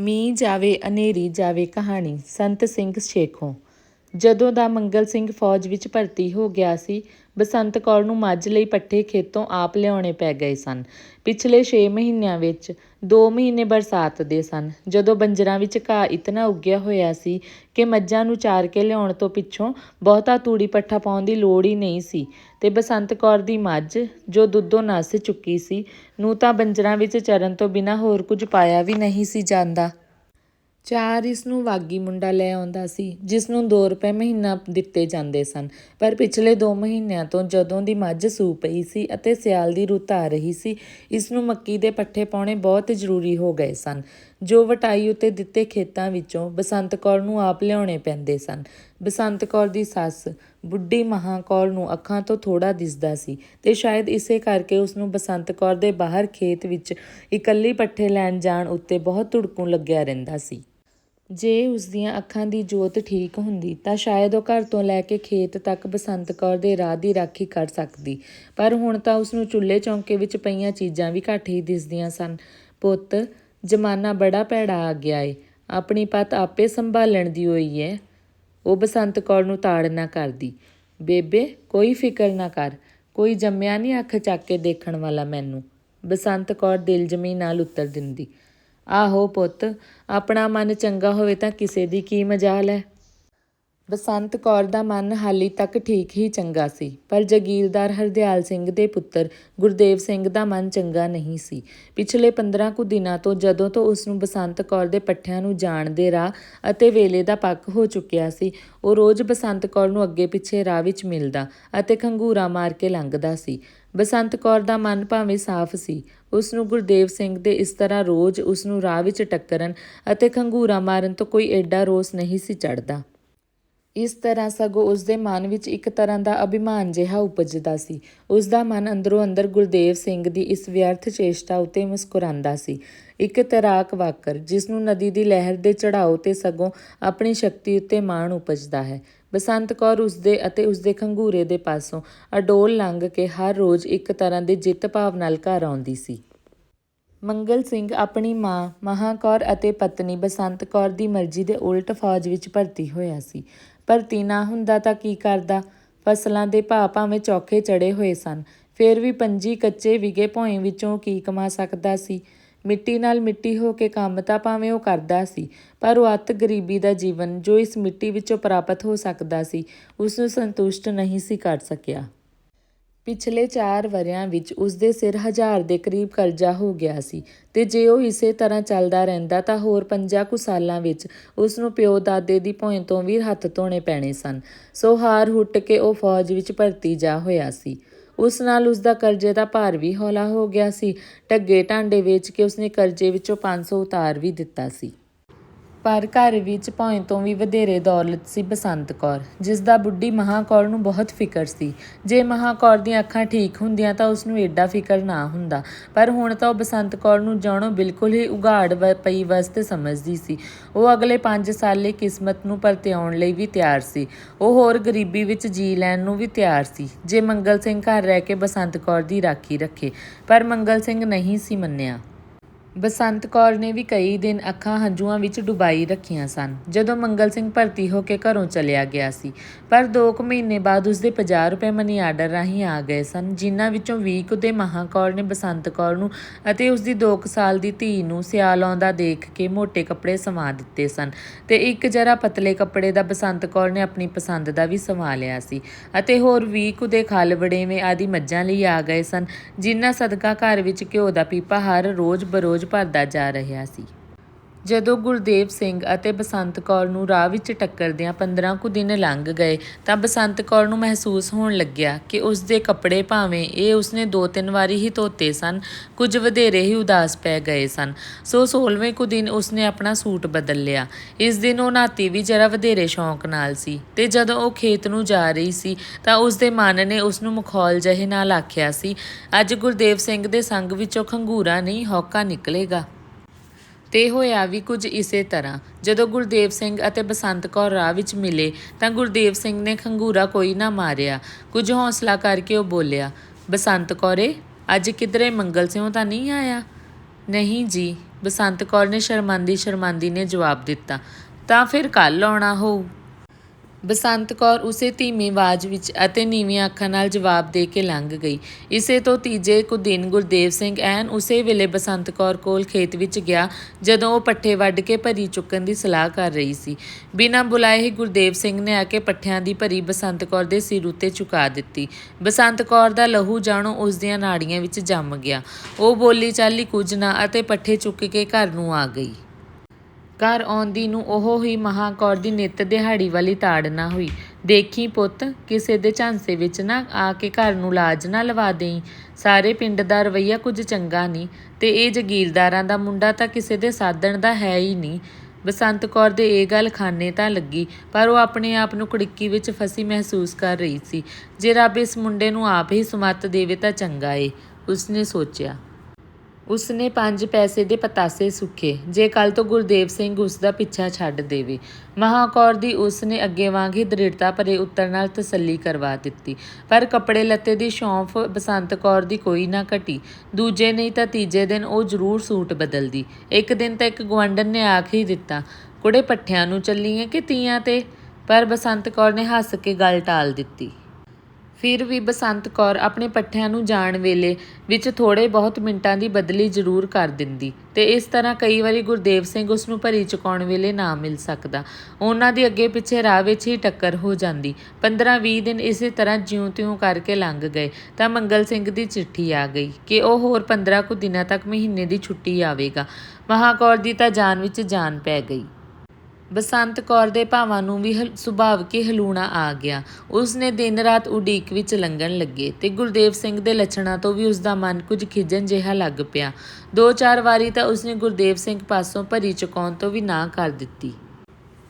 ਮੀਂਹ ਜਾਵੇ ਅਨੇਰੀ ਜਾਵੇ ਕਹਾਣੀ। ਸੰਤ ਸਿੰਘ ਸ਼ੇਖੋਂ ਜਦੋਂ ਦਾ ਮੰਗਲ ਸਿੰਘ ਫੌਜ ਵਿੱਚ ਭਰਤੀ ਹੋ ਗਿਆ ਸੀ, ਬਸੰਤ ਕੌਰ ਨੂੰ ਮੱਝ ਲਈ ਪੱਠੇ ਖੇਤੋਂ ਆਪ ਲਿਆਉਣੇ ਪੈ ਗਏ ਸਨ। ਪਿਛਲੇ 6 ਮਹੀਨਿਆਂ ਵਿੱਚ 2 ਮਹੀਨੇ ਬਰਸਾਤ ਦੇ ਸਨ। ਜਦੋਂ ਬੰਜਰਾਂ ਵਿੱਚ ਘਾਹ ਇਤਨਾ ਉੱਗਿਆ ਹੋਇਆ ਸੀ ਕਿ ਮੱਝਾਂ ਨੂੰ ਚਾਰ ਕੇ ਲਿਆਉਣ ਤੋਂ ਪਿੱਛੋਂ ਬਹੁਤਾ ਤੂੜੀ ਪੱਠਾ ਪਾਉਣ ਦੀ ਲੋੜ ਹੀ ਨਹੀਂ ਸੀ ਤੇ ਬਸੰਤ ਕੌਰ ਦੀ ਮੱਝ ਜੋ ਦੁੱਧੋਂ ਨਸ ਚੁੱਕੀ ਸੀ, ਨੂੰ ਤਾਂ ਬੰਜਰਾਂ ਵਿੱਚ ਚਰਨ ਤੋਂ ਬਿਨਾਂ ਹੋਰ ਕੁਝ ਪਾਇਆ ਵੀ ਨਹੀਂ ਸੀ ਜਾਂਦਾ। ਚਾਰ ਇਸ ਨੂੰ ਵਾਗੀ ਮੁੰਡਾ ਲੈ ਆਉਂਦਾ ਸੀ, ਜਿਸ ਨੂੰ 2 ਰੁਪਏ ਮਹੀਨਾ ਦਿੱਤੇ ਜਾਂਦੇ ਸਨ। ਪਰ ਪਿਛਲੇ 2 ਮਹੀਨਿਆਂ ਤੋਂ ਜਦੋਂ ਦੀ ਮੱਝ ਸੂ ਪਈ ਸੀ ਅਤੇ ਸਿਆਲ ਦੀ ਰੁੱਤ ਆ ਰਹੀ ਸੀ, ਇਸ ਨੂੰ ਮੱਕੀ ਦੇ ਪੱਠੇ ਪਾਉਣੇ ਬਹੁਤ ਜ਼ਰੂਰੀ ਹੋ ਗਏ ਸਨ, ਜੋ ਵਟਾਈ ਉਤੇ ਦਿੱਤੇ ਖੇਤਾਂ ਵਿੱਚੋਂ ਬਸੰਤ ਕੌਰ ਨੂੰ ਆਪ ਲਿਆਉਣੇ ਪੈਂਦੇ ਸਨ। ਬਸੰਤ ਕੌਰ ਦੀ ਸੱਸ ਬੁੱਢੀ ਮਹਾਂ ਕੌਰ ਨੂੰ ਅੱਖਾਂ ਤੋਂ ਥੋੜਾ ਦਿਸਦਾ ਸੀ ਤੇ ਸ਼ਾਇਦ ਇਸੇ ਕਰਕੇ ਉਸ ਨੂੰ ਬਸੰਤ ਕੌਰ ਦੇ ਬਾਹਰ ਖੇਤ ਵਿੱਚ ਇਕੱਲੀ ਪੱਠੇ ਲੈਣ ਜਾਣ ਉੱਤੇ ਬਹੁਤ ਧੁੜਕੂ ਲੱਗਿਆ ਰਹਿੰਦਾ ਸੀ। ਜੇ ਉਸ ਦੀਆਂ ਅੱਖਾਂ ਦੀ ਜੋਤ ਠੀਕ ਹੁੰਦੀ, ਤਾਂ ਸ਼ਾਇਦ ਉਹ ਘਰ ਤੋਂ ਲੈ ਕੇ ਖੇਤ ਤੱਕ ਬਸੰਤ ਕੌਰ ਦੇ ਰਾਹ ਦੀ ਰਾਖੀ ਕਰ ਸਕਦੀ। ਪਰ ਹੁਣ ਤਾਂ ਉਸ ਨੂੰ ਚੁੱਲ੍ਹੇ ਚੌਂਕੇ ਵਿੱਚ ਪਈਆਂ ਚੀਜ਼ਾਂ ਵੀ ਘੱਟ ਹੀ ਦਿਸਦੀਆਂ ਸਨ। ਪੁੱਤ, ਜ਼ਮਾਨਾ ਬੜਾ ਭੈੜਾ ਆ ਗਿਆ ਏ। ਆਪਣੀ ਪਤ ਆਪੇ ਸੰਭਾਲਣ ਦੀ ਹੋਈ ਏ। ਉਹ ਬਸੰਤ ਕੌਰ ਨੂੰ ਤਾੜ ਨਾ ਕਰਦੀ। ਬੇਬੇ, ਕੋਈ ਫਿਕਰ ਨਾ ਕਰ। ਕੋਈ ਜੰਮਿਆ ਨਹੀਂ ਅੱਖ ਚੱਕ ਕੇ ਦੇਖਣ ਵਾਲਾ ਮੈਨੂੰ। ਬਸੰਤ ਕੌਰ ਦਿਲ ਜਮੀ ਨਾਲ ਉੱਤਰ ਦਿੰਦੀ। ਆਹੋ ਪੁੱਤ, ਆਪਣਾ ਮਨ ਚੰਗਾ ਹੋਵੇ ਤਾਂ ਕਿਸੇ ਦੀ ਕੀ ਮਜਾਲ ਹੈ ਬਸੰਤ ਕੌਰ ਦਾ ਮਨ ਹਾਲੀ ਤੱਕ ਠੀਕ ਹੀ ਚੰਗਾ ਸੀ, ਪਰ ਜਗੀਰਦਾਰ ਹਰਦਿਆਲ ਸਿੰਘ ਦੇ ਪੁੱਤਰ ਗੁਰਦੇਵ ਸਿੰਘ ਦਾ ਮਨ ਚੰਗਾ ਨਹੀਂ ਸੀ। ਪਿਛਲੇ 15 ਕੁ ਦਿਨਾਂ ਤੋਂ ਜਦੋਂ ਤੋਂ ਉਸ ਨੂੰ ਬਸੰਤ ਕੌਰ ਦੇ ਪੱਠਿਆਂ ਨੂੰ ਜਾਣ ਦੇ ਰਾਹ ਅਤੇ ਵੇਲੇ ਦਾ ਪੱਕ ਹੋ ਚੁੱਕਿਆ ਸੀ, ਉਹ ਰੋਜ਼ ਬਸੰਤ ਕੌਰ ਨੂੰ ਅੱਗੇ ਪਿੱਛੇ ਰਾਹ ਵਿੱਚ ਮਿਲਦਾ ਅਤੇ ਖੰਗੂਰਾ ਮਾਰ ਕੇ ਲੰਘਦਾ ਸੀ। ਬਸੰਤ ਕੌਰ ਦਾ ਮਨ ਭਾਵੇਂ ਸਾਫ਼ ਸੀ। ਉਸ ਨੂੰ ਗੁਰਦੇਵ ਸਿੰਘ ਦੇ ਇਸ ਤਰ੍ਹਾਂ ਰੋਜ਼ ਉਸ ਨੂੰ ਰਾਹ ਵਿੱਚ ਟੱਕਰਨ ਅਤੇ ਖੰਗੂਰਾ ਮਾਰਨ ਤੋਂ ਕੋਈ ਐਡਾ ਰੋਸ ਨਹੀਂ ਸੀ ਚੜਦਾ ਇਸ ਤਰ੍ਹਾਂ ਸਗੋਂ ਉਸ ਦੇ ਮਨ ਵਿੱਚ ਇੱਕ ਤਰ੍ਹਾਂ ਦਾ ਅਭਿਮਾਨ ਜਿਹਾ ਉਪਜਦਾ ਸੀ। ਉਸ ਦਾ ਮਨ ਅੰਦਰੋਂ ਅੰਦਰ ਗੁਰਦੇਵ ਸਿੰਘ ਦੀ ਇਸ ਵਿਅਰਥ ਚੇਸ਼ਟਾ ਉਤੇ ਮੁਸਕਰਾਉਂਦਾ ਸੀ। ਇੱਕ ਤੈਰਾਕ ਵਾਕਰ, ਜਿਸ ਨੂੰ ਨਦੀ ਦੀ ਲਹਿਰ ਦੇ ਚੜਾਓ ਤੇ ਸਗੋਂ ਆਪਣੀ ਸ਼ਕਤੀ ਉੱਤੇ ਮਾਣ ਉਪਜਦਾ ਹੈ। ਬਸੰਤ ਕੌਰ ਉਸਦੇ ਅਤੇ ਉਸਦੇ ਖੰਗੂਰੇ ਦੇ ਪਾਸੋਂ ਅਡੋਲ ਲੰਘ ਕੇ ਹਰ ਰੋਜ਼ ਇੱਕ ਤਰ੍ਹਾਂ ਦੇ ਜਿੱਤ ਭਾਵ ਨਾਲ ਘਰ ਆਉਂਦੀ ਸੀ। ਮੰਗਲ ਸਿੰਘ ਆਪਣੀ ਮਾਂ, ਮਹਾਕੌਰ ਅਤੇ ਪਤਨੀ ਬਸੰਤ ਕੌਰ ਦੀ ਮਰਜ਼ੀ ਦੇ ਉਲਟ ਫੌਜ ਵਿੱਚ ਭਰਤੀ ਹੋਇਆ ਸੀ। ਭਰਤੀ ਨਾ ਹੁੰਦਾ ਤਾਂ ਕੀ ਕਰਦਾ? ਫਸਲਾਂ ਦੇ ਭਾਅ ਭਾਵੇਂ ਚੌਖੇ ਚੜੇ ਹੋਏ ਸਨ। ਫਿਰ ਵੀ ਪੰਜੀ ਕੱਚੇ ਵਿਗੇ ਭੋਏ ਵਿੱਚੋਂ ਕੀ ਕਮਾ ਸਕਦਾ ਸੀ? ਮਿੱਟੀ ਨਾਲ ਮਿੱਟੀ ਹੋ ਕੇ ਕੰਮ ਤਾਂ ਭਾਵੇਂ ਉਹ ਕਰਦਾ ਸੀ, ਪਰ ਉਹ ਅਤ ਗਰੀਬੀ ਦਾ ਜੀਵਨ ਜੋ ਇਸ ਮਿੱਟੀ ਵਿੱਚੋਂ ਪ੍ਰਾਪਤ ਹੋ ਸਕਦਾ ਸੀ ਉਸ ਨੂੰ ਸੰਤੁਸ਼ਟ ਨਹੀਂ ਸੀ ਕਰ ਸਕਿਆ। ਪਿਛਲੇ 4 ਵਰਿਆਂ ਵਿੱਚ ਉਸ ਦੇ ਸਿਰ ਹਜ਼ਾਰ ਦੇ ਕਰੀਬ ਕਰਜ਼ਾ ਹੋ ਗਿਆ ਸੀ ਤੇ ਜੇ ਉਹ ਇਸੇ ਤਰ੍ਹਾਂ ਚੱਲਦਾ ਰਹਿੰਦਾ ਤਾਂ ਹੋਰ 50 ਕੁ ਸਾਲਾਂ ਵਿੱਚ ਉਸ ਨੂੰ ਪਿਓ ਦਾਦੇ ਦੀ ਭੌਂ ਤੋਂ ਵੀ ਹੱਥ ਧੋਣੇ ਪੈਣੇ ਸਨ। ਸੋ ਹਾਰ ਹੁੱਟ ਕੇ ਉਹ ਫੌਜ ਵਿੱਚ ਭਰਤੀ ਜਾ ਹੋਇਆ ਸੀ। ਉਸ ਨਾਲ ਉਸ ਦਾ ਕਰਜ਼ੇ ਦਾ ਭਾਰ ਵੀ ਹੌਲਾ ਹੋ ਗਿਆ ਸੀ। ਢੱਗੇ ਢਾਂਡੇ ਵੇਚ ਕੇ ਉਸਨੇ ਕਰਜ਼ੇ ਵਿੱਚੋਂ 500 ਉਤਾਰ ਵੀ ਦਿੱਤਾ ਸੀ। ਪਰ ਘਰ ਵਿੱਚ ਭੌਂ ਤੋਂ ਵੀ ਵਧੇਰੇ ਦੌਲਤ ਸੀ ਬਸੰਤ ਕੌਰ, ਜਿਸ ਦਾ ਬੁੱਢੀ ਮਹਾਕੌਰ ਨੂੰ ਬਹੁਤ ਫਿਕਰ ਸੀ। ਜੇ ਮਹਾਕੌਰ ਦੀਆਂ ਅੱਖਾਂ ਠੀਕ ਹੁੰਦੀਆਂ ਤਾਂ ਉਸ ਨੂੰ ਏਡਾ ਫਿਕਰ ਨਾ ਹੁੰਦਾ, ਪਰ ਹੁਣ ਤਾਂ ਉਹ ਬਸੰਤ ਕੌਰ ਨੂੰ ਜਾਣੋ ਬਿਲਕੁਲ ਹੀ ਉਗਾੜ ਵ- ਪਈ ਵਸਤ ਸਮਝਦੀ ਸੀ। ਉਹ ਅਗਲੇ 5 ਸਾਲੇ ਕਿਸਮਤ ਨੂੰ ਪਰਤਿਆਉਣ ਲਈ ਵੀ ਤਿਆਰ ਸੀ। ਉਹ ਹੋਰ ਗਰੀਬੀ ਵਿੱਚ ਜੀ ਲੈਣ ਨੂੰ ਵੀ ਤਿਆਰ ਸੀ। ਜੇ ਮੰਗਲ ਸਿੰਘ ਘਰ ਰਹਿ ਕੇ ਬਸੰਤ ਕੌਰ ਦੀ ਰਾਖੀ ਰੱਖੇ, ਪਰ ਮੰਗਲ ਸਿੰਘ ਨਹੀਂ ਸੀ ਮੰਨਿਆ। ਬਸੰਤ ਕੌਰ ਨੇ ਵੀ ਕਈ ਦਿਨ ਅੱਖਾਂ ਹੰਝੂਆਂ ਵਿੱਚ ਡੁਬਾਈ ਰੱਖੀਆਂ ਸਨ। ਜਦੋਂ ਮੰਗਲ ਸਿੰਘ ਭਰਤੀ ਹੋ ਕੇ ਘਰੋਂ ਚਲਿਆ ਗਿਆ ਸੀ, ਪਰ 2 ਕੁ ਮਹੀਨੇ ਬਾਅਦ ਉਸਦੇ 50 ਰੁਪਏ ਮਨੀ ਆਰਡਰ ਰਾਹੀਂ ਆ ਗਏ ਸਨ, ਜਿਨ੍ਹਾਂ ਵਿੱਚੋਂ 20 ਕੁ ਦੇ ਮਹਾਕੌਰ ਨੇ ਬਸੰਤ ਕੌਰ ਨੂੰ ਅਤੇ ਉਸਦੀ 2 ਕੁ ਸਾਲ ਦੀ ਧੀ ਨੂੰ ਸਿਆਲ ਆਉਂਦਾ ਦੇਖ ਕੇ ਮੋٹے ਕੱਪੜੇ ਸਵਾ ਦਿੱਤੇ ਸਨ ਤੇ ਇੱਕ ਜਰਾ ਪਤਲੇ ਕੱਪੜੇ ਦਾ ਬਸੰਤ ਕੌਰ ਨੇ ਆਪਣੀ ਪਸੰਦ ਦਾ ਵੀ ਸਵਾ ਲਿਆ ਸੀ ਅਤੇ ਹੋਰ 20 ਕੁ ਦੇ ਖਲ ਵੜੇਵੇਂ ਆਦੀ ਮੱਝਾਂ ਲਈ ਆ ਗਏ ਸਨ, ਜਿਨ੍ਹਾਂ ਸਦਕਾ ਘਰ ਵਿੱਚ ਘਿਓ ਦਾ ਪੀਪਾ ਹਰ ਰੋਜ਼ ਬਰੋਜ਼ ਭਰਦਾ ਜਾ ਰਿਹਾ ਸੀ। ਜਦੋਂ ਗੁਰਦੇਵ ਸਿੰਘ ਅਤੇ ਬਸੰਤ ਕੌਰ ਨੂੰ ਰਾਹ ਵਿੱਚ ਟੱਕਰਦਿਆਂ 15 ਕੁ ਦਿਨ ਲੰਘ ਗਏ, ਤਾਂ ਬਸੰਤ ਕੌਰ ਨੂੰ ਮਹਿਸੂਸ ਹੋਣ ਲੱਗਿਆ ਕਿ ਉਸ ਦੇ ਕੱਪੜੇ ਭਾਵੇਂ ਇਹ ਉਸਨੇ ਦੋ ਤਿੰਨ ਵਾਰੀ ਹੀ ਧੋਤੇ ਸਨ, ਕੁਝ ਵਧੇਰੇ ਹੀ ਉਦਾਸ ਪੈ ਗਏ ਸਨ। ਸੋ 16ਵੇਂ ਕੁ ਦਿਨ ਉਸਨੇ ਆਪਣਾ ਸੂਟ ਬਦਲ ਲਿਆ। ਇਸ ਦਿਨ ਉਹ ਨਾਤੀ ਵੀ ਜਰਾ ਵਧੇਰੇ ਸ਼ੌਂਕ ਨਾਲ ਸੀ ਤੇ ਜਦੋਂ ਉਹ ਖੇਤ ਨੂੰ ਜਾ ਰਹੀ ਸੀ, ਤਾਂ ਉਸ ਦੇ ਮਨ ਨੇ ਉਸ ਨੂੰ ਮਖੌਲ ਜਹੇ ਨਾਲ ਆਖਿਆ ਸੀ, ਅੱਜ ਗੁਰਦੇਵ ਸਿੰਘ ਦੇ ਸੰਗ ਵਿੱਚੋਂ ਖੰਗੂਰਾ ਨਹੀਂ ਹੌਕਾ ਨਿਕਲੇਗਾ। ਤੇ ਹੋਇਆ ਵੀ ਕੁਝ ਇਸੇ ਤਰ੍ਹਾਂ। ਜਦੋਂ ਗੁਰਦੇਵ ਸਿੰਘ ਅਤੇ ਬਸੰਤ ਕੌਰ ਰਾਹ ਵਿੱਚ ਮਿਲੇ ਤਾਂ ਗੁਰਦੇਵ ਸਿੰਘ ਨੇ ਖੰਗੂਰਾ ਕੋਈ ਨਾ ਮਾਰਿਆ। ਕੁਝ ਹੌਸਲਾ ਕਰਕੇ ਉਹ ਬੋਲਿਆ, ਬਸੰਤ ਕੌਰੇ, ਅੱਜ ਕਿਧਰੇ ਮੰਗਲ ਸਿਉ ਤਾਂ ਨਹੀਂ ਆਇਆ? ਨਹੀਂ ਜੀ। ਬਸੰਤ ਕੌਰ ਨੇ ਸ਼ਰਮਾਂਦੀ ਸ਼ਰਮਾਂਦੀ ਨੇ ਜਵਾਬ ਦਿੱਤਾ, ਤਾਂ ਫਿਰ ਕੱਲ ਆਉਣਾ ਹੋਊ। ਬਸੰਤ ਕੌਰ ਉਸੇ ਧੀਮੀ ਆਵਾਜ਼ ਵਿੱਚ ਅਤੇ ਨੀਵੀਆਂ ਅੱਖਾਂ ਨਾਲ ਜਵਾਬ ਦੇ ਕੇ ਲੰਘ ਗਈ। ਇਸੇ ਤੋਂ ਤੀਜੇ ਕੁ ਦਿਨ ਗੁਰਦੇਵ ਸਿੰਘ ਐਨ ਉਸੇ ਵੇਲੇ ਬਸੰਤ ਕੌਰ ਕੋਲ ਖੇਤ ਵਿੱਚ ਗਿਆ, ਜਦੋਂ ਉਹ ਪੱਠੇ ਵੱਢ ਕੇ ਭਰੀ ਚੁੱਕਣ ਦੀ ਸਲਾਹ ਕਰ ਰਹੀ ਸੀ। ਬਿਨਾਂ ਬੁਲਾਏ ਹੀ ਗੁਰਦੇਵ ਸਿੰਘ ਨੇ ਆ ਕੇ ਪੱਠਿਆਂ ਦੀ ਭਰੀ ਬਸੰਤ ਕੌਰ ਦੇ ਸਿਰ ਉੱਤੇ ਚੁਕਾ ਦਿੱਤੀ। ਬਸੰਤ ਕੌਰ ਦਾ ਲਹੂ ਜਾਣੋ ਉਸ ਦੀਆਂ ਨਾੜੀਆਂ ਵਿੱਚ ਜੰਮ ਗਿਆ। ਉਹ ਬੋਲੀ ਚਾਲੀ ਕੁਝ ਨਾ ਅਤੇ ਪੱਠੇ ਚੁੱਕ ਕੇ ਘਰ ਨੂੰ ਆ ਗਈ। ਘਰ ਆਉਂਦੀ ਨੂੰ ਉਹ ਹੀ ਮਹਾਕੌਰ ਦੀ ਨਿੱਤ ਦਿਹਾੜੀ ਵਾਲੀ ਤਾੜ ਨਾ ਹੋਈ। ਦੇਖੀ ਪੁੱਤ, ਕਿਸੇ ਦੇ ਝਾਂਸੇ ਵਿੱਚ ਨਾ ਆ ਕੇ ਘਰ ਨੂੰ ਲਾਜ ਨਾ ਲਵਾ ਦੇਈ। ਸਾਰੇ ਪਿੰਡ ਦਾ ਰਵਈਆ ਕੁਝ ਚੰਗਾ ਨਹੀਂ ਤੇ ਇਹ ਜਗੀਰਦਾਰਾਂ ਦਾ ਮੁੰਡਾ ਤਾਂ ਕਿਸੇ ਦੇ ਸਾਧਣ ਦਾ ਹੈ ਹੀ ਨਹੀਂ ਬਸੰਤ ਕੌਰ ਦੇ ਇਹ ਗੱਲ ਖਾਨੇ ਤਾਂ ਲੱਗੀ, ਪਰ ਉਹ ਆਪਣੇ ਆਪ ਨੂੰ ਕੜਿੱਕੀ ਵਿੱਚ ਫਸੀ ਮਹਿਸੂਸ ਕਰ ਰਹੀ ਸੀ। ਜੇ ਰੱਬ ਇਸ ਮੁੰਡੇ ਨੂੰ ਆਪ ਹੀ ਸਮੱਤ ਦੇਵੇ ਤਾਂ ਚੰਗਾ ਏ, ਉਸਨੇ ਸੋਚਿਆ। ਉਸਨੇ ਪੰਜ ਪੈਸੇ ਦੇ ਪਤਾਸੇ ਸੁੱਕੇ। ਜੇ ਕੱਲ ਤੋਂ ਗੁਰਦੇਵ ਸਿੰਘ ਉਸ ਦਾ ਪਿੱਛਾ ਛੱਡ ਦੇਵੇ। ਮਹਾਕੌਰ ਦੀ ਉਸ ਨੇ ਅੱਗੇ ਵਾਂਗ ਹੀ ਦ੍ਰਿੜਤਾ ਭਰੇ ਉੱਤਰ ਨਾਲ ਤਸੱਲੀ ਕਰਵਾ ਦਿੱਤੀ। ਪਰ ਕੱਪੜੇ ਲੱਤੇ ਦੀ ਸ਼ੌਂਫ ਬਸੰਤ ਕੌਰ ਦੀ ਕੋਈ ਨਾ ਘਟੀ। ਦੂਜੇ ਨਹੀਂ ਤਾਂ ਤੀਜੇ ਦਿਨ ਉਹ ਜ਼ਰੂਰ ਸੂਟ ਬਦਲਦੀ। ਇੱਕ ਦਿਨ ਤਾਂ ਇੱਕ ਗਵੰਡਨ ਨੇ ਆਖ ਹੀ ਦਿੱਤਾ, ਕੁੜੇ, ਪੱਠਿਆਂ ਨੂੰ ਚੱਲੀਏ ਕਿ ਤੀਆਂ ਤੇ? ਪਰ ਬਸੰਤ ਕੌਰ ਨੇ ਹੱਸ ਕੇ ਗੱਲ ਟਾਲ ਦਿੱਤੀ। ਫਿਰ ਵੀ ਬਸੰਤ ਕੌਰ ਆਪਣੇ ਪੱਠਿਆਂ ਨੂੰ ਜਾਣ ਵੇਲੇ ਵਿੱਚ ਥੋੜੇ ਬਹੁਤ ਮਿੰਟਾਂ ਦੀ ਬਦਲੀ ਜ਼ਰੂਰ ਕਰ ਦਿੰਦੀ ਤੇ ਇਸ ਤਰ੍ਹਾਂ ਕਈ ਵਾਰੀ ਗੁਰਦੇਵ ਸਿੰਘ ਉਸ ਨੂੰ ਭਰੀ ਚੁਕਾਉਣ ਵੇਲੇ ਨਾ ਮਿਲ ਸਕਦਾ। ਉਹਨਾਂ ਦੀ ਅੱਗੇ ਪਿੱਛੇ ਰਾਹ ਵਿੱਚ ਹੀ ਟੱਕਰ ਹੋ ਜਾਂਦੀ। 15-20 ਦਿਨ ਇਸੇ ਤਰ੍ਹਾਂ ਜਿਉਂ-ਤਿਉਂ ਕਰਕੇ ਲੰਘ ਗਏ ਤਾਂ ਮੰਗਲ ਸਿੰਘ ਦੀ ਚਿੱਠੀ ਆ ਗਈ ਕਿ ਉਹ ਹੋਰ 15 ਕੁ ਦਿਨਾਂ ਤੱਕ ਮਹੀਨੇ ਦੀ ਛੁੱਟੀ ਆਵੇਗਾ। ਮਹਾਕੌਰ ਦੀ ਤਾਂ ਜਾਨ ਵਿੱਚ ਜਾਨ ਪੈ ਗਈ। ਬਸੰਤ ਕੌਰ ਦੇ ਭਾਵਾਂ ਨੂੰ ਵੀ ਹਲ- ਸੁਭਾਵਿਕ ਹੀ ਹਲੂਣਾ ਆ ਗਿਆ। ਉਸਨੇ ਦਿਨ ਰਾਤ ਉਡੀਕ ਵਿੱਚ ਲੰਘਣ ਲੱਗੇ ਤੇ ਗੁਰਦੇਵ ਸਿੰਘ ਦੇ ਲੱਛਣਾਂ ਤੋਂ ਵੀ ਉਸਦਾ ਮਨ ਕੁਝ ਖਿਜਣ ਜਿਹਾ ਲੱਗ ਪਿਆ। ਦੋ ਚਾਰ ਵਾਰੀ ਤਾਂ ਉਸਨੇ ਗੁਰਦੇਵ ਸਿੰਘ ਪਾਸੋਂ ਭਰੀ ਚੁਕਾਉਣ ਤੋਂ ਵੀ ਨਾ ਕਰ ਦਿੱਤੀ।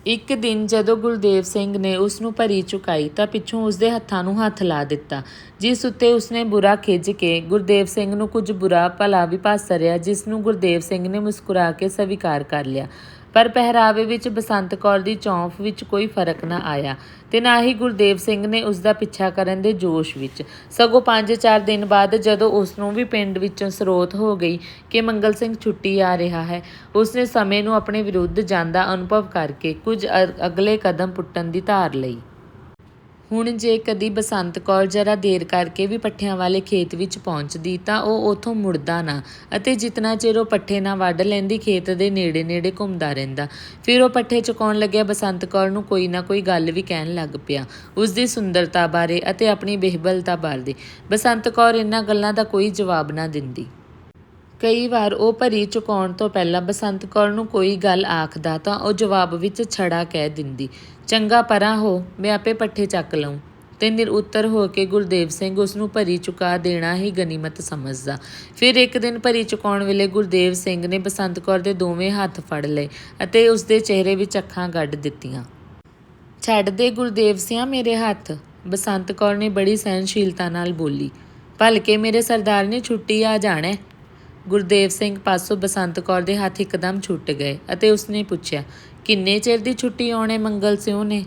ਇੱਕ ਦਿਨ ਜਦੋਂ ਗੁਰਦੇਵ ਸਿੰਘ ਨੇ ਉਸ ਨੂੰ ਭਰੀ ਚੁਕਾਈ ਤਾਂ ਪਿੱਛੋਂ ਉਸਦੇ ਹੱਥਾਂ ਨੂੰ ਹੱਥ ਲਾ ਦਿੱਤਾ, ਜਿਸ ਉੱਤੇ ਉਸਨੇ ਬੁਰਾ ਖਿੱਚ ਕੇ ਗੁਰਦੇਵ ਸਿੰਘ ਨੂੰ ਕੁਝ ਬੁਰਾ ਭਲਾ ਵੀ ਭਾਸਰਿਆ ਜਿਸ ਨੂੰ ਗੁਰਦੇਵ ਸਿੰਘ ਨੇ ਮੁਸਕਰਾ ਕੇ ਸਵੀਕਾਰ ਕਰ ਲਿਆ। ਪਰ ਪਹਿਰਾਵੇ ਵਿੱਚ ਬਸੰਤ ਕੌਰ ਦੀ ਚੌਂਫ ਵਿੱਚ ਕੋਈ ਫ਼ਰਕ ਨਾ ਆਇਆ ਤੇ ਨਾ ਹੀ ਗੁਰਦੇਵ ਸਿੰਘ ਨੇ ਉਸ ਦਾ ਪਿੱਛਾ ਕਰਨ ਦੇ ਜੋਸ਼ ਵਿੱਚ। ਸਗੋਂ 5-4 ਦਿਨ ਬਾਅਦ ਜਦੋਂ ਉਸ ਨੂੰ ਵੀ ਪਿੰਡ ਵਿੱਚੋਂ ਸਰੋਤ ਹੋ ਗਈ ਕਿ ਮੰਗਲ ਸਿੰਘ ਛੁੱਟੀ ਆ ਰਿਹਾ ਹੈ, ਉਸਨੇ ਸਮੇਂ ਨੂੰ ਆਪਣੇ ਵਿਰੁੱਧ ਜਾਂਦਾ ਅਨੁਭਵ ਕਰਕੇ ਕੁਝ ਅ- ਅਗਲੇ ਕਦਮ ਪੁੱਟਣ ਦੀ ਧਾਰ ਲਈ। ਹੁਣ ਜੇ ਕਦੀ ਬਸੰਤ ਕੌਰ ਜਰਾ ਦੇਰ ਕਰਕੇ ਵੀ ਪੱਠਿਆਂ ਵਾਲੇ ਖੇਤ ਵਿੱਚ ਪਹੁੰਚਦੀ ਤਾਂ ਉਹ ਉਥੋਂ ਮੁੜਦਾ ਨਾ ਅਤੇ ਜਿਤਨਾ ਚਿਰ ਉਹ ਪੱਠੇ ਨਾ ਵੱਢ ਲੈਂਦੀ, ਖੇਤ ਦੇ ਨੇੜੇ-ਨੇੜੇ ਘੁੰਮਦਾ ਰਹਿੰਦਾ। ਫਿਰ ਉਹ ਪੱਠੇ ਚੁਕਾਉਣ ਲੱਗਿਆ, ਬਸੰਤ ਕੌਰ ਨੂੰ ਕੋਈ ਨਾ ਕੋਈ ਗੱਲ ਵੀ ਕਹਿਣ ਲੱਗ ਪਿਆ। ਉਸ ਦੀ ਸੁੰਦਰਤਾ ਬਾਰੇ ਅਤੇ ਆਪਣੀ ਬਿਹਬਲਤਾ ਬਾਰੇ। ਬਸੰਤ ਕੌਰ ਇਹਨਾਂ ਗੱਲਾਂ ਦਾ ਕੋਈ ਜਵਾਬ ਨਾ ਦਿੰਦੀ। ਕਈ ਵਾਰ ਉਹ ਭਰੀ ਚੁਕਾਉਣ ਤੋਂ ਪਹਿਲਾਂ ਬਸੰਤ ਕੌਰ ਨੂੰ ਕੋਈ ਗੱਲ ਆਖਦਾ ਤਾਂ ਉਹ ਜਵਾਬ ਵਿੱਚ ਛੜਾ ਕਹਿ ਦਿੰਦੀ, ਚੰਗਾ ਪਰਾਂ ਹੋ, ਮੈਂ ਆਪੇ ਪੱਠੇ ਚੱਕ ਲਵਾਂ ਤੇ ਨਿਰਉੱਤਰ ਹੋ ਕੇ ਗੁਰਦੇਵ ਸਿੰਘ ਉਸ ਨੂੰ ਭਰੀ ਚੁਕਾ ਦੇਣਾ ਹੀ ਗਨੀਮਤ ਸਮਝਦਾ। ਫਿਰ ਇੱਕ ਦਿਨ ਭਰੀ ਚੁਕਾਉਣ ਵੇਲੇ ਗੁਰਦੇਵ ਸਿੰਘ ਨੇ ਬਸੰਤ ਕੌਰ ਦੇ ਦੋਵੇਂ ਹੱਥ ਫੜ ਲਏ ਅਤੇ ਉਸ ਦੇ ਚਿਹਰੇ ਵਿੱਚ ਅੱਖਾਂ ਗੱਡ ਦਿੱਤੀਆਂ। ਛੱਡ ਦੇ ਗੁਰਦੇਵ ਸਿਆ ਮੇਰੇ ਹੱਥ, ਬਸੰਤ ਕੌਰ ਨੇ ਬੜੀ ਸਹਿਨਸ਼ੀਲਤਾ ਨਾਲ ਬੋਲੀ। ਭਲਕੇ ਮੇਰੇ ਸਰਦਾਰ ਨੇ ਛੁੱਟੀ ਆ ਜਾਣਾ। ਗੁਰਦੇਵ ਸਿੰਘ ਪਾਸੋਂ ਬਸੰਤ ਕੌਰ ਦੇ ਹੱਥ ਇੱਕਦਮ ਛੁੱਟ ਗਏ ਅਤੇ ਉਸਨੇ ਪੁੱਛਿਆ, ਕਿੰਨੇ ਚਿਰ ਦੀ ਛੁੱਟੀ ਆਉਣੇ ਮੰਗਲ ਸਿਉ ਨੇ?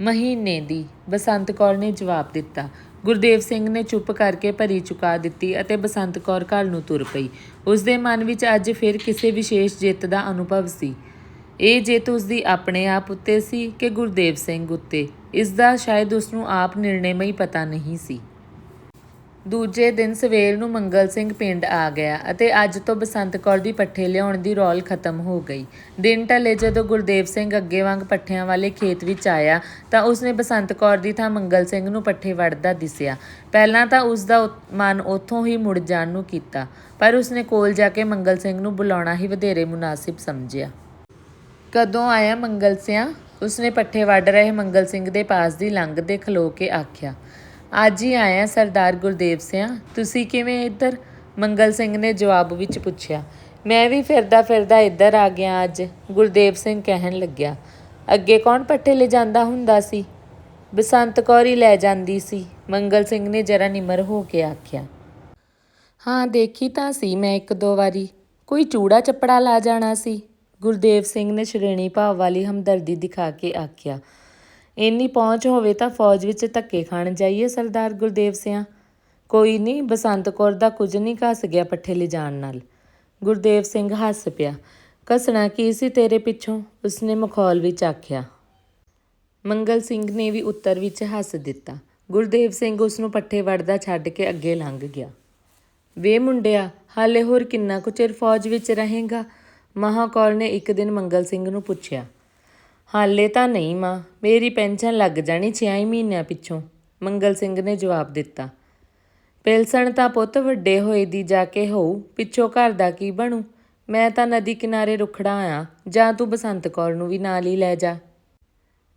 ਮਹੀਨੇ ਦੀ, ਬਸੰਤ ਕੌਰ ਨੇ ਜਵਾਬ ਦਿੱਤਾ। ਗੁਰਦੇਵ ਸਿੰਘ ਨੇ ਚੁੱਪ ਕਰਕੇ ਭਰੀ ਚੁਕਾ ਦਿੱਤੀ ਅਤੇ ਬਸੰਤ ਕੌਰ ਘਰ ਨੂੰ ਤੁਰ ਪਈ। ਉਸ ਦੇ ਮਨ ਵਿੱਚ ਅੱਜ ਫਿਰ ਕਿਸੇ ਵਿਸ਼ੇਸ਼ ਜਿੱਤ ਦਾ ਅਨੁਭਵ ਸੀ। ਇਹ ਜਿੱਤ ਉਸ ਦੀ ਆਪਣੇ ਆਪ ਉੱਤੇ ਸੀ ਕਿ ਗੁਰਦੇਵ ਸਿੰਘ ਉੱਤੇ। ਇਸ ਦਾ ਸ਼ਾਇਦ ਉਸ ਨੂੰ ਆਪ ਨਿਰਣੇਮਈ ਪਤਾ ਨਹੀਂ ਸੀ। ਦੂਜੇ ਦਿਨ ਸਵੇਰ ਨੂੰ ਮੰਗਲ ਸਿੰਘ ਪਿੰਡ ਆ ਗਿਆ ਅਤੇ ਅੱਜ ਤੋਂ ਬਸੰਤ ਕੌਰ ਦੀ ਪੱਠੇ ਲਿਆਉਣ ਦੀ ਰੌਲ ਖਤਮ ਹੋ ਗਈ। ਦਿਨ ਢਲੇ ਜਦੋਂ ਗੁਰਦੇਵ ਸਿੰਘ ਅੱਗੇ ਵਾਂਗ ਪੱਠਿਆਂ ਵਾਲੇ ਖੇਤ ਵਿੱਚ ਆਇਆ ਤਾਂ ਉਸਨੇ ਬਸੰਤ ਕੌਰ ਦੀ ਥਾਂ ਮੰਗਲ ਸਿੰਘ ਨੂੰ ਪੱਠੇ ਵੜਦਾ ਦਿਸਿਆ। ਪਹਿਲਾਂ ਤਾਂ ਉਸ ਦਾ ਮਨ ਉੱਥੋਂ ਹੀ ਮੁੜ ਜਾਣ ਨੂੰ ਕੀਤਾ, ਪਰ ਉਸਨੇ ਕੋਲ ਜਾ ਕੇ ਮੰਗਲ ਸਿੰਘ ਨੂੰ ਬੁਲਾਉਣਾ ਹੀ ਵਧੇਰੇ ਮੁਨਾਸਿਬ ਸਮਝਿਆ। ਕਦੋਂ ਆਇਆ ਮੰਗਲ ਸਿਆਂ? ਉਸਨੇ ਪੱਠੇ ਵੱਢ ਰਹੇ ਮੰਗਲ ਸਿੰਘ ਦੇ ਪਾਸ ਦੀ ਲੰਘਦੇ ਖਲੋ ਕੇ ਆਖਿਆ। ਅੱਜ ਹੀ ਆਇਆ ਸਰਦਾਰ ਗੁਰਦੇਵ ਸਿਆ। ਤੁਸੀਂ ਕਿਵੇਂ ਇੱਧਰ? ਮੰਗਲ ਸਿੰਘ ਨੇ ਜਵਾਬ ਵਿੱਚ ਪੁੱਛਿਆ। ਮੈਂ ਵੀ ਫਿਰਦਾ ਫਿਰਦਾ ਇੱਧਰ ਆ ਗਿਆ ਅੱਜ, ਗੁਰਦੇਵ ਸਿੰਘ ਕਹਿਣ ਲੱਗਿਆ। ਅੱਗੇ ਕੌਣ ਪੱਠੇ ਲੈ ਜਾਂਦਾ ਹੁੰਦਾ ਸੀ? ਬਸੰਤ ਕੌਰ ਹੀ ਲੈ ਜਾਂਦੀ ਸੀ। ਮੰਗਲ ਸਿੰਘ ਨੇ ਜਰਾ ਨਿਮਰ ਹੋ ਕੇ ਆਖਿਆ। ਹਾਂ, ਦੇਖੀ ਤਾਂ ਸੀ ਮੈਂ ਇੱਕ ਦੋ ਵਾਰੀ। ਕੋਈ ਚੂੜਾ ਚੱਪੜਾ ਲਾ ਜਾਣਾ ਸੀ? ਗੁਰਦੇਵ ਸਿੰਘ ਨੇ ਸ਼੍ਰੇਣੀ ਭਾਵ ਵਾਲੀ ਹਮਦਰਦੀ ਦਿਖਾ ਕੇ ਆਖਿਆ। ਇੰਨੀ ਪਹੁੰਚ ਹੋਵੇ ਤਾਂ ਫੌਜ ਵਿੱਚ ਧੱਕੇ ਖਾਣ ਜਾਈਏ, ਸਰਦਾਰ ਗੁਰਦੇਵ ਸਿਆਂ। ਕੋਈ ਨਹੀਂ, ਬਸੰਤ ਕੌਰ ਦਾ ਕੁਝ ਨਹੀਂ ਘਸ ਗਿਆ ਪੱਠੇ ਲਿਜਾਣ ਨਾਲ। ਗੁਰਦੇਵ ਸਿੰਘ ਹੱਸ ਪਿਆ। ਕਸਣਾ ਕੀ ਸੀ ਤੇਰੇ ਪਿੱਛੋਂ? ਉਸਨੇ ਮਖੌਲ ਵਿੱਚ ਆਖਿਆ। ਮੰਗਲ ਸਿੰਘ ਨੇ ਵੀ ਉੱਤਰ ਵਿੱਚ ਹੱਸ ਦਿੱਤਾ। ਗੁਰਦੇਵ ਸਿੰਘ ਉਸ ਨੂੰ ਪੱਠੇ ਵੜਦਾ ਛੱਡ ਕੇ ਅੱਗੇ ਲੰਘ ਗਿਆ। ਵੇ ਮੁੰਡਿਆ, ਹਾਲੇ ਹੋਰ ਕਿੰਨਾ ਕੁ ਚਿਰ ਫੌਜ ਵਿੱਚ ਰਹੇਗਾ? ਮਹਾਕੌਰ ਨੇ ਇੱਕ ਦਿਨ ਮੰਗਲ ਸਿੰਘ ਨੂੰ ਪੁੱਛਿਆ। ਹਾਲੇ ਤਾਂ ਨਹੀਂ ਮਾਂ। ਮੇਰੀ ਪੈਨਸ਼ਨ ਲੱਗ ਜਾਣੀ 6 ਮਹੀਨਿਆਂ ਪਿੱਛੋਂ। ਮੰਗਲ ਸਿੰਘ ਨੇ ਜਵਾਬ ਦਿੱਤਾ। ਪਿਲਸਣ ਤਾਂ ਪੁੱਤ ਵੱਡੇ ਹੋਏ ਦੀ ਜਾ ਕੇ ਹੋਊ, ਪਿੱਛੋਂ ਘਰ ਦਾ ਕੀ ਬਣੂ? ਮੈਂ ਤਾਂ ਨਦੀ ਕਿਨਾਰੇ ਰੁਖੜਾ ਆ ਜਾਂ ਤੂੰ ਬਸੰਤ ਕੌਰ ਨੂੰ ਵੀ ਨਾਲ ਹੀ ਲੈ ਜਾ।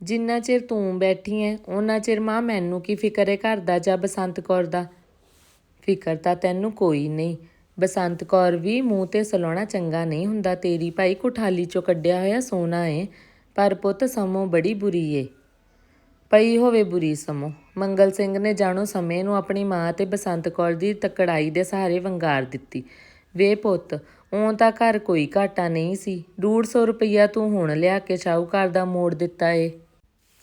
ਜਿੰਨਾ ਚਿਰ ਤੂੰ ਬੈਠੀ ਐ ਉਹਨਾਂ ਚਿਰ ਮਾਂ ਮੈਨੂੰ ਕੀ ਫਿਕਰ ਏ ਘਰ ਦਾ ਜਾਂ ਬਸੰਤ ਕੌਰ ਦਾ? ਫਿਕਰ ਤਾਂ ਤੈਨੂੰ ਕੋਈ ਨਹੀਂ। ਬਸੰਤ ਕੌਰ ਵੀ ਮੂੰਹ ਤੇ ਸਲਾਉਣਾ ਚੰਗਾ ਨਹੀਂ ਹੁੰਦਾ। ਤੇਰੀ ਭਾਈ ਕੋਠਾਲੀ ਚੋਂ ਕੱਢਿਆ ਹੋਇਆ ਸੋਨਾ ਏ ਪਰ ਪੁੱਤ ਸਮੋਂ ਬੜੀ ਬੁਰੀ ਏ। ਪਈ ਹੋਵੇ ਬੁਰੀ ਸਮੋਂ। ਮੰਗਲ ਸਿੰਘ ਨੇ ਜਾਣੋ ਸਮੇਂ ਨੂੰ ਆਪਣੀ ਮਾਂ ਤੇ ਬਸੰਤ ਕੌਰ ਦੀ ਤਕੜਾਈ ਦੇ ਸਹਾਰੇ ਵੰਗਾਰ ਦਿੱਤੀ। ਵੇ ਪੁੱਤ ਉਹ ਤਾਂ ਘਰ ਕੋਈ ਘਾਟਾ ਨਹੀਂ ਸੀ। 150 ਰੁਪਈਆ ਤੂੰ ਹੁਣ ਲਿਆ ਕੇ ਸ਼ਾਹੂਕਾਰ ਦਾ ਮੋੜ ਦਿੱਤਾ ਏ।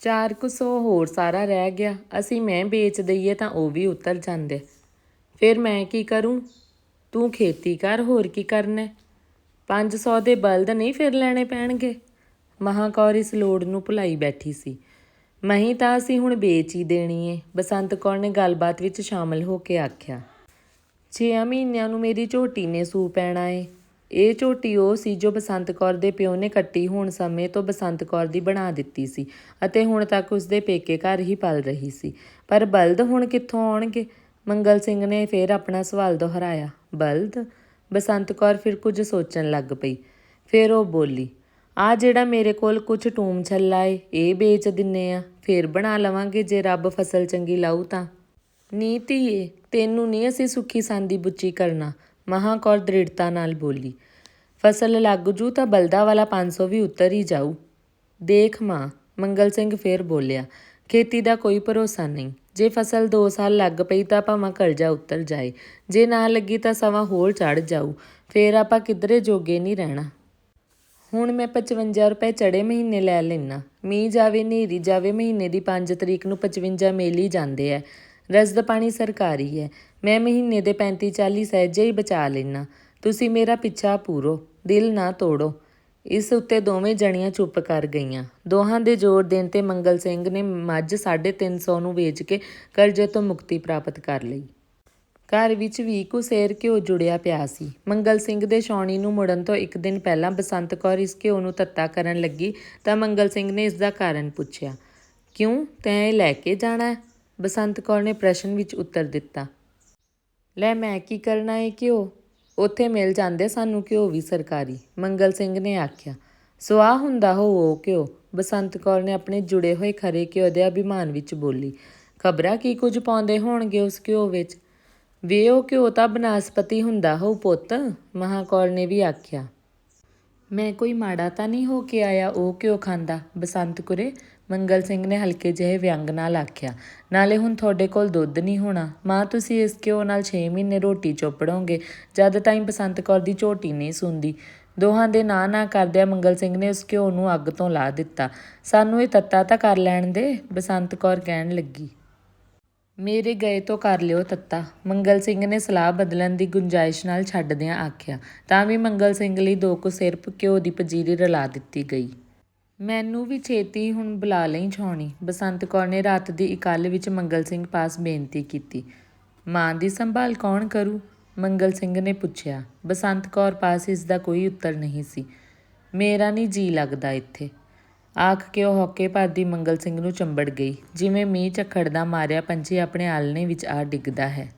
ਚਾਰ ਕੁ ਸੌ ਹੋਰ ਸਾਰਾ ਰਹਿ ਗਿਆ। ਅਸੀਂ ਮੈਂ ਵੇਚ ਦਈਏ ਤਾਂ ਉਹ ਵੀ ਉਤਰ ਜਾਂਦੇ। ਫਿਰ ਮੈਂ ਕੀ ਕਰੂੰ? ਤੂੰ ਖੇਤੀ ਕਰ, ਹੋਰ ਕੀ ਕਰਨਾ? ਹੈ? 500 ਦੇ ਬਲਦ ਨਹੀਂ ਫਿਰ ਲੈਣੇ ਪੈਣਗੇ? ਮਹਾਕੌਰ ਇਸ ਲੋੜ ਨੂੰ ਭੁਲਾਈ ਬੈਠੀ ਸੀ। ਮਹੀਂ ਤਾਂ ਅਸੀਂ ਹੁਣ ਵੇਚ ਹੀ ਦੇਣੀ ਏ, ਬਸੰਤ ਕੌਰ ਨੇ ਗੱਲਬਾਤ ਵਿੱਚ ਸ਼ਾਮਲ ਹੋ ਕੇ ਆਖਿਆ। ਛੇ ਮਹੀਨਿਆਂ ਨੂੰ ਮੇਰੀ ਝੋਟੀ ਨੇ ਸੂ ਪੈਣਾ ਏ। ਇਹ ਝੋਟੀ ਉਹ ਸੀ ਜੋ ਬਸੰਤ ਕੌਰ ਦੇ ਪਿਓ ਨੇ ਕੱਟੀ ਹੋਣ ਸਮੇਂ ਤੋਂ ਬਸੰਤ ਕੌਰ ਦੀ ਬਣਾ ਦਿੱਤੀ ਸੀ ਅਤੇ ਹੁਣ ਤੱਕ ਉਸਦੇ ਪੇਕੇ ਘਰ ਹੀ ਪਲ ਰਹੀ ਸੀ। ਪਰ ਬਲਦ ਹੁਣ ਕਿੱਥੋਂ ਆਉਣਗੇ? ਮੰਗਲ ਸਿੰਘ ਨੇ ਫੇਰ ਆਪਣਾ ਸਵਾਲ ਦੁਹਰਾਇਆ। ਬਲਦ? ਬਸੰਤ ਕੌਰ ਫਿਰ ਕੁਝ ਸੋਚਣ ਲੱਗ ਪਈ। ਫਿਰ ਉਹ ਬੋਲੀ ਆ ਜਿਹੜਾ ਮੇਰੇ ਕੋਲ ਕੁਝ ਟੂਮ ਛੱਲਾ ਏ, ਇਹ ਵੇਚ ਦਿੰਨੇ ਆ। ਫੇਰ ਬਣਾ ਲਵਾਂਗੇ ਜੇ ਰੱਬ ਫਸਲ ਚੰਗੀ ਲਾਊ ਤਾਂ। ਨੀ ਧੀਏ, ਤੈਨੂੰ ਨਹੀਂ ਅਸੀਂ ਸੁੱਖੀ ਸੰਦੀ ਬੁੱਚੀ ਕਰਨਾ। ਮਹਾਕੌਰ ਦ੍ਰਿੜਤਾ ਨਾਲ ਬੋਲੀ, ਫਸਲ ਲੱਗ ਜੂ ਤਾਂ ਬਲਦਾ ਵਾਲਾ 500 ਵੀ ਉੱਤਰ ਹੀ ਜਾਊ। ਦੇਖ ਮਾਂ, ਮੰਗਲ ਸਿੰਘ ਫੇਰ ਬੋਲਿਆ, ਖੇਤੀ ਦਾ ਕੋਈ ਭਰੋਸਾ ਨਹੀਂ। ਜੇ ਫਸਲ 2 ਸਾਲ ਲੱਗ ਪਈ ਤਾਂ ਭਾਵੇਂ ਕਰਜ਼ਾ ਉੱਤਰ ਜਾਏ। ਜੇ ਨਾ ਲੱਗੀ ਤਾਂ ਸਵਾ ਹੋਰ ਚੜ ਜਾਊ। ਫੇਰ ਆਪਾਂ ਕਿਧਰੇ ਜੋਗੇ ਨਹੀਂ ਰਹਿਣਾ। ਹੁਣ ਮੈਂ 55 ਰੁਪਏ ਚੜੇ ਮਹੀਨੇ ਲੈ ਲੈਣਾ ਮੀਂਹ ਜਾਵੇ ਨੇਰੀ ਜਾਵੇ, ਮਹੀਨੇ ਦੀ 5 ਤਰੀਕ ਨੂੰ 55 ਮੇਲ ਹੀ ਜਾਂਦੇ ਐ। ਰਸਦ ਪਾਣੀ ਸਰਕਾਰੀ ਹੈ ਮੈਂ ਮਹੀਨੇ ਦੇ 35 40 ਸਹਿਜੇ ਹੀ ਬਚਾ ਲੈਣਾ ਤੁਸੀਂ ਮੇਰਾ ਪਿੱਛਾ ਪੂਰੋ, ਦਿਲ ਨਾ ਤੋੜੋ। ਇਸ ਉੱਤੇ ਦੋਵੇਂ ਜਣੀਆਂ ਚੁੱਪ ਕਰ ਗਈਆਂ। ਦੋਹਾਂ ਦੇ ਜ਼ੋਰ ਦੇਣ ਤੇ ਮੰਗਲ ਸਿੰਘ ਨੇ ਮੱਝ 350 ਨੂੰ ਵੇਚ ਕੇ ਕਰਜ਼ੇ ਤੋਂ ਮੁਕਤੀ ਪ੍ਰਾਪਤ ਕਰ ਲਈ। ਘਰ ਵਿੱਚ ਵੀ ਕੁਸੇਰ ਘਿਓ ਜੁੜਿਆ ਪਿਆ ਸੀ। ਮੰਗਲ ਸਿੰਘ ਦੇ ਛਾਉਣੀ ਨੂੰ ਮੁੜਨ ਤੋਂ ਇੱਕ ਦਿਨ ਪਹਿਲਾਂ ਬਸੰਤ ਕੌਰ ਇਸ ਘਿਓ ਨੂੰ ਤੱਤਾ ਕਰਨ ਲੱਗੀ ਤਾਂ ਮੰਗਲ ਸਿੰਘ ਨੇ ਇਸ ਦਾ ਕਾਰਨ ਪੁੱਛਿਆ, ਕਿਉਂ ਤੈਂ ਲੈ ਕੇ ਜਾਣਾ ਬਸੰਤ ਕੌਰ ਨੇ ਪ੍ਰਸ਼ਨ ਵਿੱਚ ਉੱਤਰ ਦਿੱਤਾ, ਲੈ ਮੈਂ ਕੀ ਕਰਨਾ ਏ ਘਿਓ? ਉੱਥੇ ਮਿਲ ਜਾਂਦੇ ਸਾਨੂੰ ਘਿਓ ਵੀ ਸਰਕਾਰੀ। ਮੰਗਲ ਸਿੰਘ ਨੇ ਆਖਿਆ, ਸੁਆਹ ਹੁੰਦਾ ਹੋ ਉਹ ਘਿਓ। ਬਸੰਤ ਕੌਰ ਨੇ ਆਪਣੇ ਜੁੜੇ ਹੋਏ ਖਰੇ ਘਿਓ ਦੇ ਅਭਿਮਾਨ ਵਿੱਚ ਬੋਲੀ, ਖਬਰਾਂ ਕੀ ਕੁਝ ਪਾਉਂਦੇ ਹੋਣਗੇ ਉਸ ਘਿਓ ਵਿੱਚ? ਵੇ ਉਹ ਘਿਓ ਤਾਂ ਬਨਾਸਪਤੀ ਹੁੰਦਾ ਹੋ ਪੁੱਤ, ਮਹਾਕੌਰ ਨੇ ਵੀ ਆਖਿਆ। ਮੈਂ ਕੋਈ ਮਾੜਾ ਤਾਂ ਨਹੀਂ ਹੋ ਕੇ ਆਇਆ, ਉਹ ਕਿਉਂ ਖਾਂਦਾ? ਬਸੰਤ ਕੁਰੇ ਮੰਗਲ ਸਿੰਘ ਨੇ ਹਲਕੇ ਜਿਹੇ ਵਿਅੰਗ ਨਾਲ ਆਖਿਆ। ਨਾਲੇ ਹੁਣ ਤੁਹਾਡੇ ਕੋਲ ਦੁੱਧ ਨਹੀਂ ਹੋਣਾ। ਮਾਂ, ਤੁਸੀਂ ਇਸ ਘਿਓ ਨਾਲ 6 ਮਹੀਨੇ ਰੋਟੀ ਚੋਪੜੋਗੇ, ਜਦ ਤਾਈਂ ਬਸੰਤ ਕੌਰ ਦੀ ਝੋਟੀ ਨਹੀਂ ਸੁੰਦੀ। ਦੋਹਾਂ ਦੇ ਨਾਂ ਨਾ ਕਰਦਿਆਂ ਮੰਗਲ ਸਿੰਘ ਨੇ ਉਸ ਘਿਓ ਨੂੰ ਅੱਗ ਤੋਂ ਲਾ ਦਿੱਤਾ। ਸਾਨੂੰ ਇਹ ਤੱਤਾ ਤਾਂ ਕਰ ਲੈਣ ਦੇ ਬਸੰਤ ਕੌਰ ਕਹਿਣ ਲੱਗੀ। ਮੇਰੇ ਗਏ ਤੋਂ ਕਰ ਲਿਓ ਤੱਤਾ। ਮੰਗਲ ਸਿੰਘ ਨੇ ਸਲਾਹ ਬਦਲਣ ਦੀ ਗੁੰਜਾਇਸ਼ ਨਾਲ ਛੱਡਦਿਆਂ ਆਖਿਆ, ਤਾਂ ਵੀ ਮੰਗਲ ਸਿੰਘ ਲਈ ਦੋ ਕੁ ਸਿਰਪ ਘਿਓ ਦੀ ਪਜੀਰੀ ਰਲਾ ਦਿੱਤੀ ਗਈ। ਮੈਨੂੰ ਵੀ ਛੇਤੀ ਹੁਣ ਬੁਲਾ ਲਈ ਛਾਉਣੀ। ਬਸੰਤ ਕੌਰ ਨੇ ਰਾਤ ਦੀ ਇਕੱਲ ਵਿੱਚ ਮੰਗਲ ਸਿੰਘ ਪਾਸ ਬੇਨਤੀ ਕੀਤੀ। ਮਾਂ ਦੀ ਸੰਭਾਲ ਕੌਣ ਕਰੂ? ਮੰਗਲ ਸਿੰਘ ਨੇ ਪੁੱਛਿਆ। ਬਸੰਤ ਕੌਰ ਪਾਸ ਇਸ ਦਾ ਕੋਈ ਉੱਤਰ ਨਹੀਂ ਸੀ। ਮੇਰਾ ਨਹੀਂ ਜੀ ਲੱਗਦਾ ਇੱਥੇ। ਆਖ ਕੇ ਉਹ ਹੌਕੇ ਭਰਦੀ ਮੰਗਲ ਸਿੰਘ ਨੂੰ ਚੰਬੜ ਗਈ। ਜਿਵੇਂ ਮੀਂਹ ਝੱਖੜ ਦਾ ਮਾਰਿਆ ਪੰਛੀ ਆਪਣੇ ਆਲਣੇ ਵਿੱਚ ਆ ਡਿੱਗਦਾ ਹੈ।